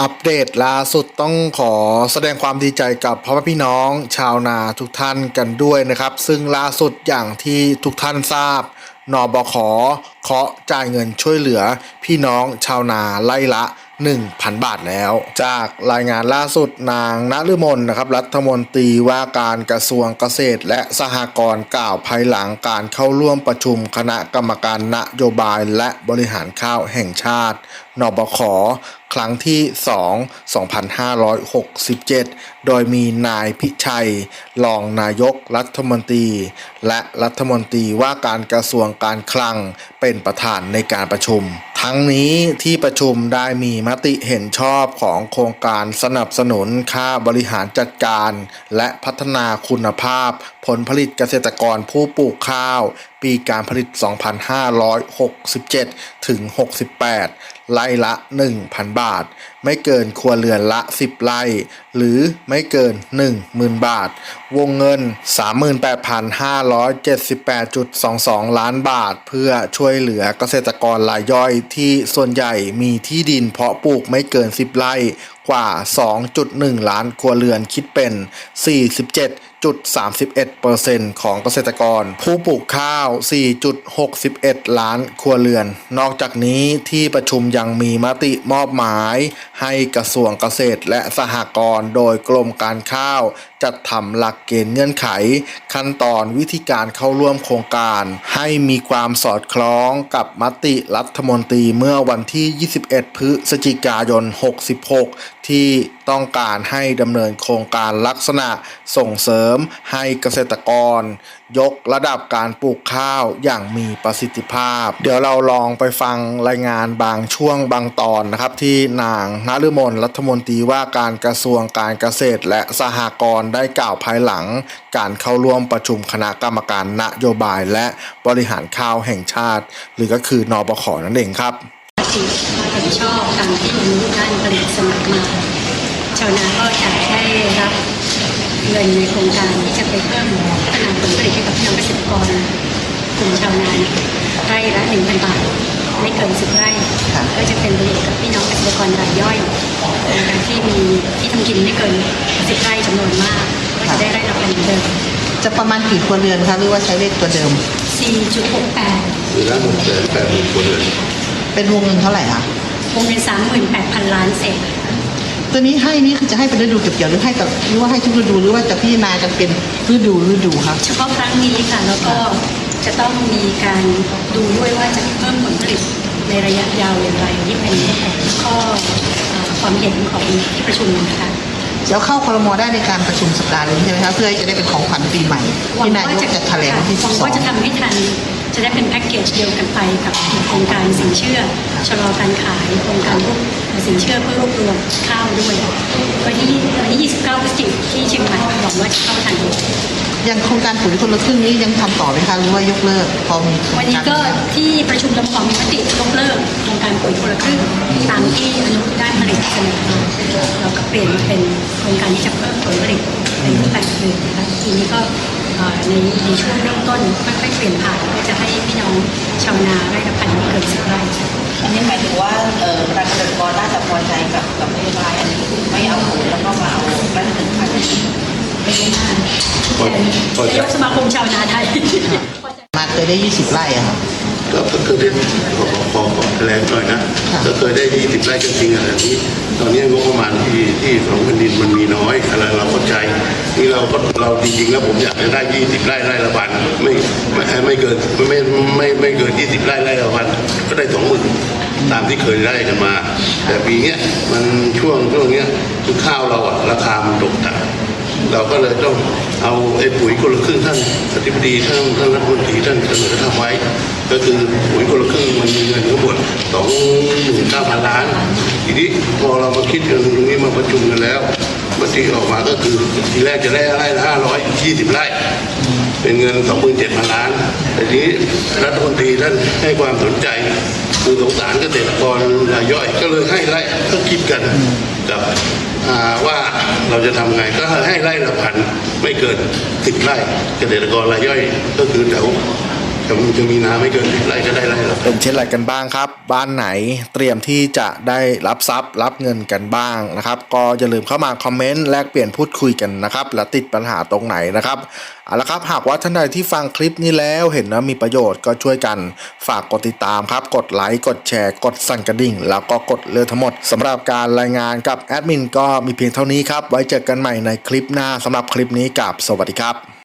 อัปเดตล่าสุดต้องขอแสดงความดีใจกับพ่อแม่พี่น้องชาวนาทุกท่านกันด้วยนะครับ ซึ่งล่าสุดอย่างที่ทุกท่านทราบนบขเคาะจ่ายเงินช่วยเหลือพี่น้องชาวนาไล่ละ 1,000 บาทแล้ว จากรายงานล่าสุดนางนฤมลนะครับรัฐมนตรีว่าการกระทรวงเกษตร และสหกรณ์กล่าวภายหลังการเข้าร่วมประชุมคณะกรรมการนโยบายและบริหารข้าวแห่งชาตินบขครั้งที่ 2 2567 โดยมีนายพิชัย รองนายกรัฐมนตรี และรัฐมนตรีว่าการกระทรวงการคลังเป็นประธานในการประชุม ทั้งนี้ที่ประชุมได้มีมติเห็นชอบของโครงการสนับสนุนค่าบริหารจัดการ และพัฒนาคุณภาพ ผลผลิตเกษตรกรผู้ปลูกข้าว ปีการผลิต 2567 ถึง 68 ไร่ละ 1,000 บาท ไม่เกินครัวเรือนละ 10 ไร่ หรือไม่เกิน 10,000 บาท วงเงิน 38,578.22 ล้านบาท เพื่อช่วยเหลือเกษตรกรรายย่อยที่ส่วนใหญ่มีที่ดินเพาะปลูกไม่เกิน 10 ไร่กว่า 2.1 ล้านครัวเรือนคิดเป็น 47 47.31%ของเกษตรกร ผู้ปลูกข้าว 4.61 ล้านครัวเรือน นอกจากนี้ที่ประชุมยังมีมติมอบหมาย ให้กระทรวงเกษตรและสหกรณ์โดยกรมการข้าว จัดทำหลักเกณฑ์เงื่อนไข ขั้นตอนวิธีการเข้าร่วมโครงการ ให้มีความสอดคล้องกับมติรัฐมนตรีเมื่อวันที่ 21 พฤศจิกายน 66 ที่ต้องการให้ดำเนินโครงการลักษณะส่งเสริมให้เกษตรกร ยกระดับการปลูกข้าวอย่างมีประสิทธิภาพ เดี๋ยวเราลองไปฟังรายงานบางช่วงบางตอนนะครับ ที่นางนฤมลรัฐมนตรีว่าการกระทรวงการเกษตร และสหกรณ์ได้กล่าวภายหลัง การเข้าร่วมประชุมคณะกรรมการนโยบายและบริหารข้าวแห่งชาติ หรือก็คือนบขนั่นเองครับ ติเห็นชอบตามที่มนุษย์ด้านผลิตเสนอมาชาวนาก็จะได้รับเงินในโครงการที่จะไปเพิ่มพัฒนาผลผลิตให้กับพี่น้องเกษตรกรกลุ่มชาวนาไร่ละหนึ่งพันบาทไม่เกินสิบไร่ก็จะเป็นประโยชน์กับพี่น้องเกษตรกรรายย่อยนะคะที่มีที่ทำกินไม่เกินสิบไร่จำนวนมากก็จะได้ไร่ละพันเหมือนเดิมจะประมาณกี่ครัวเรือนคะหรือว่าใช้เลขตัวเดิม 4.68หรือละหนึ่งแสนแปดหมื่นคนเลย เป็นวงเงินเท่าไหร่คะวงเงิน38,000ล้านเศษตัวนี้ให้นี่คือจะให้เป็นฤดูเก็บเกี่ยวหรือให้กับหรือว่าให้ทุกฤดูหรือว่าจะพิจารณากันเป็นฤดูฤดูครับเฉพาะครั้งนี้ค่ะแล้วก็จะต้องมีการดูด้วยว่าจะเพิ่มผลผลิตในระยะยาวอย่างไรที่เป็นข้อเอ่อความเห็นของที่ประชุมนะคะเดี๋ยวเข้าครมได้ในการประชุมสัปดาห์นี้ใช่ไหมคะเพื่อจะได้เป็นของขวัญปีใหม่ที่นายกจะแถลงวันที่หวัง12ว่าจะทำให้ทัน จะได้เป็นแพ็กเกจเดียวกันไปกับโครงการสินเชื่อชะลอการขายโครงการพวกสินเชื่อเพื่อรวบรวมข้าวด้วยวันที่วันที่ 29พฤศจิกายนที่เชียงใหม่หวังว่าจะเข้าทันยังโครงการปุ๋ยคนละครึ่งนี้ยังทำต่อไหมคะหรือว่ายกเลิกพอมีวันนี้ก็ที่ประชุมรมมีมติยกเลิกโครงการปุ๋ยคนละครึ่งตามที่อนุด้านผลิตเสนอมาเราก็เปลี่ยนมาเป็นโครงการที่จะเพิ่มผลผลิตเป็นรูปแบบอื่นนะคะทีนี้ก็ ในในช่วงเริ่มต้นค่อยๆเปลี่ยนผ่านเพื่อจะให้พี่น้องชาวนาไร่ละพันไม่เกินสิบไร่อันนี้หมายถึงว่าเอ่อทางเกษตรกรน่าจะพอใจกับกับนโยบายอันนี้ไม่เอาปุ๋ยแล้วก็มาเอาไร่ละหนึ่งพันไม่ได้มากนายกสมาคมชาวนาไทยมาเคยได้ 20 ไร่อะครับก็เคยได้ขอขอขอแรงหน่อยนะค่ะก็เคยได้ยี่สิบไร่ก็จริงอะไรนี้ตอนนี้งบประมาณที่ที่ของแผ่นดินมันมีน้อยอะไรเราเข้าใจนี่เราก็เราจริงๆแล้วผมอยากจะได้ยี่สิบไร่ไร่ละพันไม่ไม่ไม่เกินไม่ไม่ไม่เกินยี่สิบไร่ไร่ละพันก็ได้สองหมื่นตามที่เคยได้กันมา แต่ปีเนี้ยมันช่วงช่วงเนี้ยคือข้าวเราอะราคามันตกต่ำ เราก็เลยต้องเอาไอ้ปุ๋ยคนละครึ่งท่านอธิบดีท่านท่านรัฐมนตรีท่านเสนอทำไว้ ก็คือปุ๋ยคนละครึ่งมันมีเงินทั้งหมดสองหมื่นเก้าพันล้าน ทีนี้พอเรามาคิดกันตรงนี้มาประชุมกันแล้วมติออกมาก็คือทีแรกจะได้ไร่ละห้าร้อยยี่สิบไร่ เป็นเงินสองพันเจ็ดพันล้านแต่ทีนี้รัฐมนตรีท่านให้ความสนใจคือสงสารเกษตรกรรายย่อยก็เลยให้ไร่ก็คิดกันกับว่าเราจะทำไงก็ให้ไร่ละพันไม่เกินสิบไร่เกษตรกรรายย่อยก็คือแถว จะมีจะมีนาไม่เกินสิบไร่ก็ได้ไร่ละเป็นเช่นไรกันบ้างครับ บ้านไหนเตรียมที่จะได้รับทรัพย์ รับเงินกันบ้างนะครับ ก็อย่าลืมเข้ามาคอมเมนต์แลกเปลี่ยนพูดคุยกันนะครับและติดปัญหาตรงไหนนะครับเอาละครับหากว่าท่านใดที่ฟังคลิปนี้แล้วเห็นว่ามีประโยชน์ก็ช่วยกันฝากกดติดตามครับ กดไลค์กดแชร์ กดสั่นกระดิ่ง แล้วก็กดเลือทั้งหมดสำหรับการรายงานกับแอดมินก็มีเพียงเท่านี้ครับไว้เจอกันใหม่ในคลิปหน้าสำหรับคลิปนี้กับสวัสดีครับ